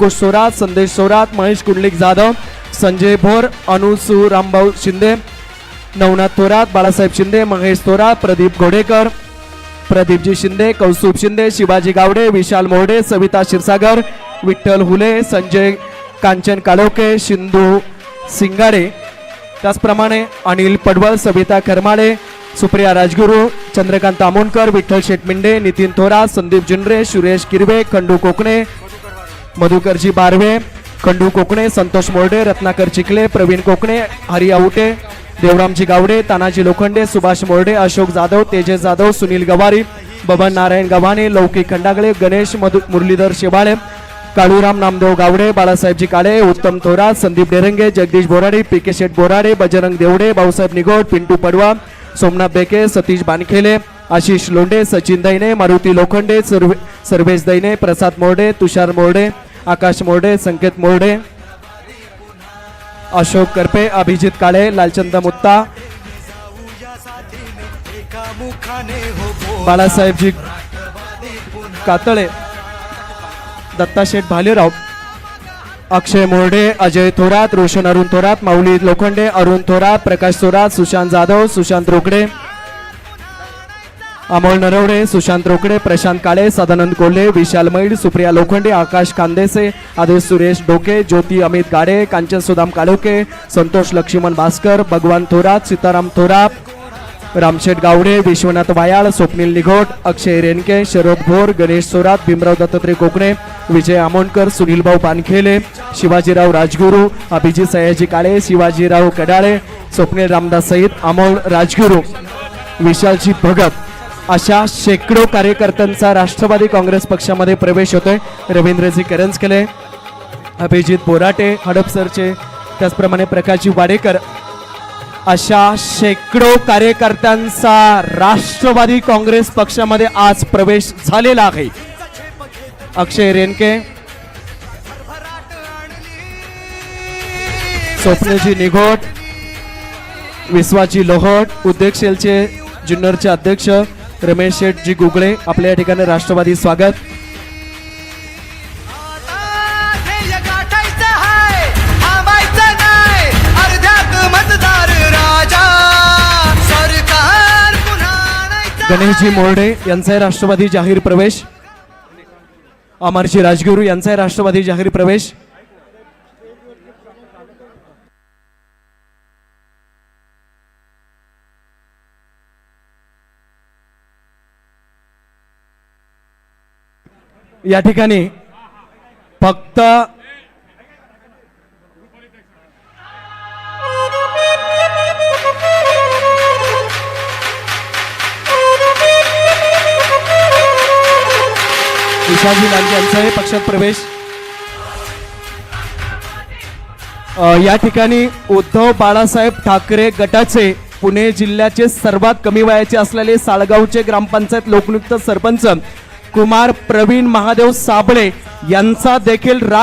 अंकुश सोरात संदेश सोरात महेश कुंडलिक जाधव संजय भोर अनुसू रामभाऊ शिंदे नवनाथ थोरात बाळासाहेब शिंदे महेश थोरात प्रदीप घोडेकर प्रदीपजी शिंदे कौस्तुभ शिंदे शिवाजी गावडे विशाल मोहडे सविता क्षीरसागर विठ्ठल हुले संजय कांचन कालोके सिंधू सिंगाडे. त्याचप्रमाणे अनिल पडवळ सविता करमाळे सुप्रिया राजगुरू चंद्रकांत आमोणकर विठ्ठल शेटमिंडे नितीन थोरात संदीप जिंडरे सुरेश किरवे खंडू कोकणे मधुकरजी बारवे खंडू कोकणे संतोष मोर्डे रत्नाकर चिखले प्रवीण कोकणे हरी आउटे देवरामजी गावडे तानाजी लोखंडे सुभाष मोर्डे अशोक जाधव तेजस जाधव सुनील गवारी बबन नारायण गव्हाणे लौकिक खंडागळे गणेश मधु मुरलीधर शेवाळे काळूराम नामदेव गावडे बाळासाहेबजी काळे उत्तम थोरात संदीप डेरंगे जगदीश बोराडे पी के शेठ बोराडे बजरंग देवडे भाऊसाहेब निगोड पिंटू पडवा सोमनाथ बेके सतीश बानखेले आशिष लोंडे सचिन दैने मारुती लोखंडे सर्वे सर्वेश दैने प्रसाद मोर्डे तुषार मोर्डे आकाश मोर्डे संकेत मोर्डे अशोक करपे अभिजित काळे लालचंद मुत्ता बाळासाहेबजी कातळे दत्ताशेठ भालेराव अक्षय मोर्डे अजय थोरात रोशन अरुण थोरात माऊली लोखंडे अरुण थोरात प्रकाश थोरात सुशांत जाधव सुशांत रोकडे अमोल नरवडे सुशांत रोकडे प्रशांत काळे सदानंद कोल्हे विशाल मैड सुप्रिया लोखंडे आकाश कांदेसे आदेश सुरेश डोके ज्योती अमित गाडे कांचन सुदाम कालोके संतोष लक्ष्मण भास्कर भगवान थोरात सीताराम थोरात रामशेठ गावडे विश्वनाथ वायाळ स्वप्नील निघोट अक्षय रेणके शरद भोर गणेश सोरात भीमराव दत्तात्रय कोकणे विजय आमोणकर सुनीलभाऊ पानखेले शिवाजीराव राजगुरू अभिजित सयाजी काळे शिवाजीराव कडाळे स्वप्नील रामदास सहित अमोल राजगुरू विशालजी भगत. अशा शेकडो कार्यकर्त्यांचा राष्ट्रवादी काँग्रेस पक्षामध्ये प्रवेश होतोय. रवींद्रजी करंजकले अभिजित बोराटे हडपसरचे त्याचप्रमाणे प्रकाशजी वाडेकर. अशा शेकडो कार्यकर्त्यांचा राष्ट्रवादी काँग्रेस पक्षामध्ये आज प्रवेश झालेला आहे. अक्षय रेणके स्वप्नजी निघोट विश्वाजी लोहट उद्योगशेलचे जुन्नरचे अध्यक्ष रमेश शेठजी गुगळे आपल्या या ठिकाणी राष्ट्रवादी स्वागत. गणेशजी मोर्डे यांचाही राष्ट्रवादी जाहीर प्रवेश. अमरजी राजगुरू यांचाही राष्ट्रवादी जाहीर प्रवेश. या ठिकाणी फक्त विशालजी यांचा हे पक्षात प्रवेश. या ठिकाणी उद्धव बाळासाहेब ठाकरे गटाचे पुणे जिल्ह्याचे सर्वात कमी वयाचे असलेले साळगावचे ग्रामपंचायत लोकनियुक्त सरपंच कुमार प्रवीण महादेव साबळे यांचा देखील राष्ट्र